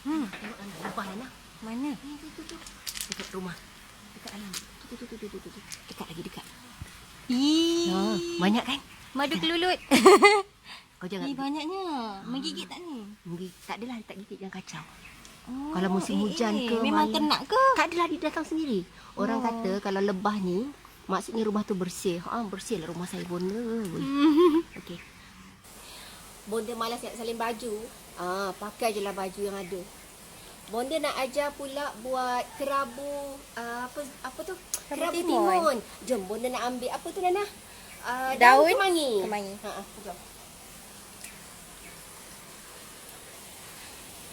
Hmm. Tengok Nana, lubang Nana. Mana? Ni, tu, tu, tu. Dekat rumah. Dekat alam. Tu, tu, tu, tu, tu, tu, tu. Dekat lagi dekat. Ih. Ha, banyak kan? Madu kelulut. Kau jangan. Ih, banyaknya. Menggigit tak ni? Mungkin tak adalah tak gigit jangan kacau. Oh, Kalau musim hujan ke, Memang kena ke? Tak adalah dia datang sendiri. Orang Oh. kata kalau lebah ni maksudnya rumah tu bersih. Ha bersih lah rumah saya bonda. Okey. Bonda malas nak salin baju. Ah pakai je lah baju yang ada. Bonda nak ajar pula buat kerabu uh, apa apa tu? Kerabu Kerabu timun. timun. Jom bonda nak ambil apa tu Nana? Uh, Daun daun kemangi. kemangi. Ha ah, jom.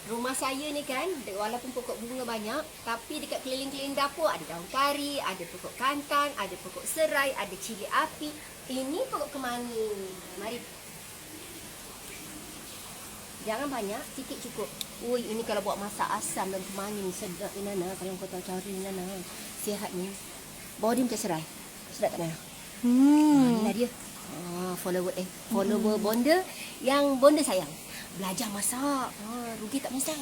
Rumah saya ni kan, walaupun pokok bunga banyak, tapi dekat keliling-keliling dapur ada daun kari, ada pokok kantan, ada pokok serai, ada cili api. Ini pokok kemangi. Mari. Jangan banyak, sikit cukup. Ui, ini kalau buat masak asam dan kemangi ni sedap ni Nana. Kalau kau tahu cara ni Nana. Sihat ni. Bawa dia macam serai. Sedap tak Nana? Hmm. Inilah dia. Ah, follower eh follower bonda yang bonda sayang. Belajar masak. Ah, rugi tak masak.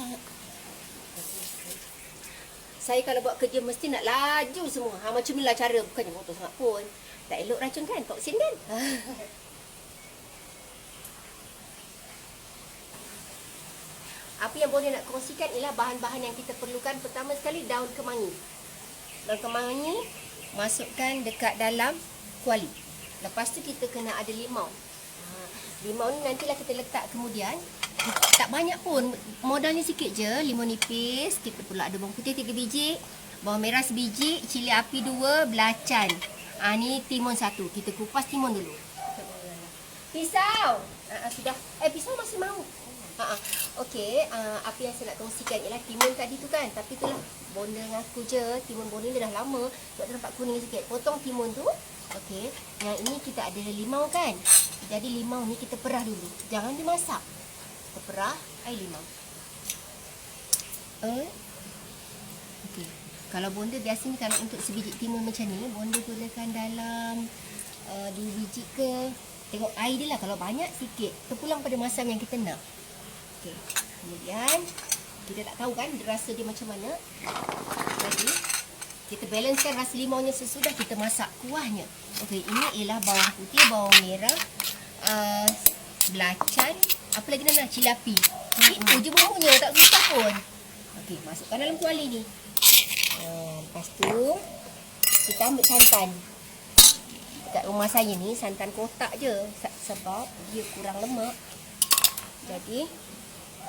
Saya kalau buat kerja mesti nak laju semua. Ha, macam inilah cara. Bukannya motor sangat pun. Tak elok racun kan? Toksin kan? Apa yang boleh nak kongsikan ialah bahan-bahan yang kita perlukan. Pertama sekali daun kemangi. Daun kemangi masukkan dekat dalam kuali. Lepas tu kita kena ada limau. Ha, limau ni nantilah kita letak kemudian. Tak banyak pun. Modalnya sikit je. Limau nipis. Kita pula ada bawang putih 3 biji. Bawang merah sebiji. Cili api 2. Belacan. Ah ni timun satu. Kita kupas timun dulu. Pisau. Ah, ah, sudah. Eh pisau masih mau. Okey, ah, apa yang saya nak kongsikan ialah timun tadi tu kan. Tapi itulah bonda dengan aku je. Timun bonda ni dah lama. Sebab dia nampak kuning sikit. Potong timun tu. Okey. Yang ini kita ada limau kan. Jadi limau ni kita perah dulu. Jangan dimasak. Kita perah air limau. Eh? Okey. Kalau bonda biasanya kalau untuk sebiji timun macam ni, bonda gunakan dalam uh, dua biji ke. Tengok air dia lah. Kalau banyak sikit. Terpulang pada masam yang kita nak. Okey. Kemudian kita tak tahu kan rasa dia macam mana. Jadi kita balancekan rasa limaunya sesudah kita masak kuahnya. Okey, ini ialah bawang putih, bawang merah, uh, belacan, apa lagi Nana? Cili api. Itu je bumbunya, tak susah pun. Okey, masukkan dalam kuali ni. Uh, lepas tu kita ambil santan. Dekat rumah saya ni santan kotak je Se- sebab dia kurang lemak. Jadi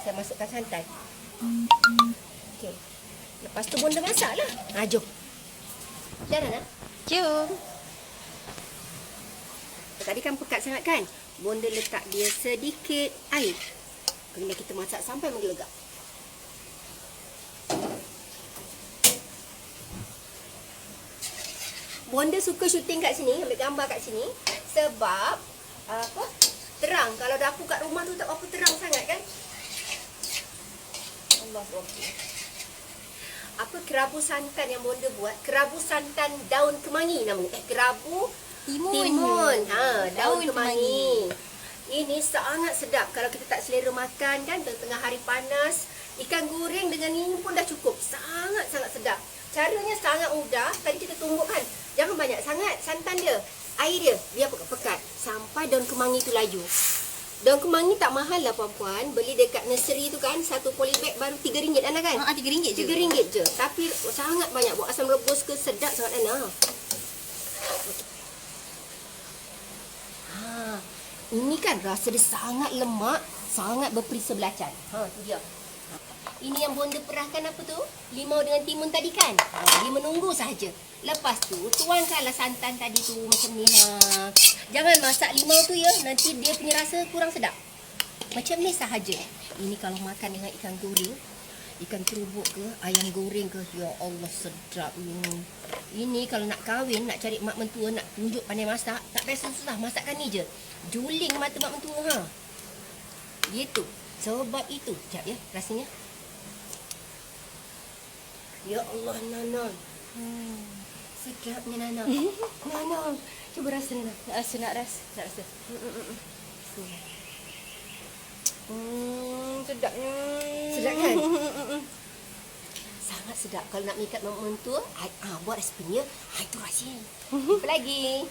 saya masukkan santan. Okey. Lepas tu bonda masak lah. Ha, jom. Dah Nana? Jom. Tadi kan pekat sangat kan? Bonda letak dia sedikit air. Kemudian kita masak sampai menggelegak. Bonda suka syuting kat sini, ambil gambar kat sini sebab apa? Terang. Kalau dapur kat rumah tu tak apa terang sangat kan? Allah Apa kerabu santan yang bonda buat? Kerabu santan daun kemangi namanya. Eh kerabu Timun. Timun. Ha, daun, Daun kemangi. Ini sangat sedap kalau kita tak selera makan kan tengah hari panas. Ikan goreng dengan ini pun dah cukup. Sangat-sangat sedap. Caranya sangat mudah. Tadi kita tumbuk kan. Jangan banyak sangat santan dia. Air dia biar pekat-pekat sampai daun kemangi tu laju. Daun kemangi tak mahal lah puan-puan. Beli dekat nursery tu kan satu polybag baru RM3 Ana kan? Ah, RM3 je. RM3 je. Tapi sangat banyak buat asam rebus ke sedap sangat Ana. Ha, ini kan rasa dia sangat lemak, sangat berperisa belacan. Ha, tu dia. Ini yang bonda perahkan apa tu? Limau dengan timun tadi kan? Ha, dia menunggu sahaja. Lepas tu, tuangkanlah santan tadi tu macam ni. Ha. Jangan masak limau tu ya, nanti dia punya rasa kurang sedap. Macam ni sahaja. Ini kalau makan dengan ikan goreng, ikan terubuk ke, ayam goreng ke, ya Allah sedap ni. Ini kalau nak kahwin, nak cari mak mentua, nak tunjuk pandai masak, tak payah susah, masakkan ni je. Juling mata mak mentua ha. Gitu. Sebab itu, sekejap ya, rasanya. Ya Allah, Nana. Hmm. Sedapnya Nana. Nana, cuba rasa Nana. Rasa nak rasa. Nak rasa. Hmm, sedapnya. Sedap kan? sedap. Kalau nak mengikat mentua, ah, buat resipinya, ah, itu rahsia. Apa lagi?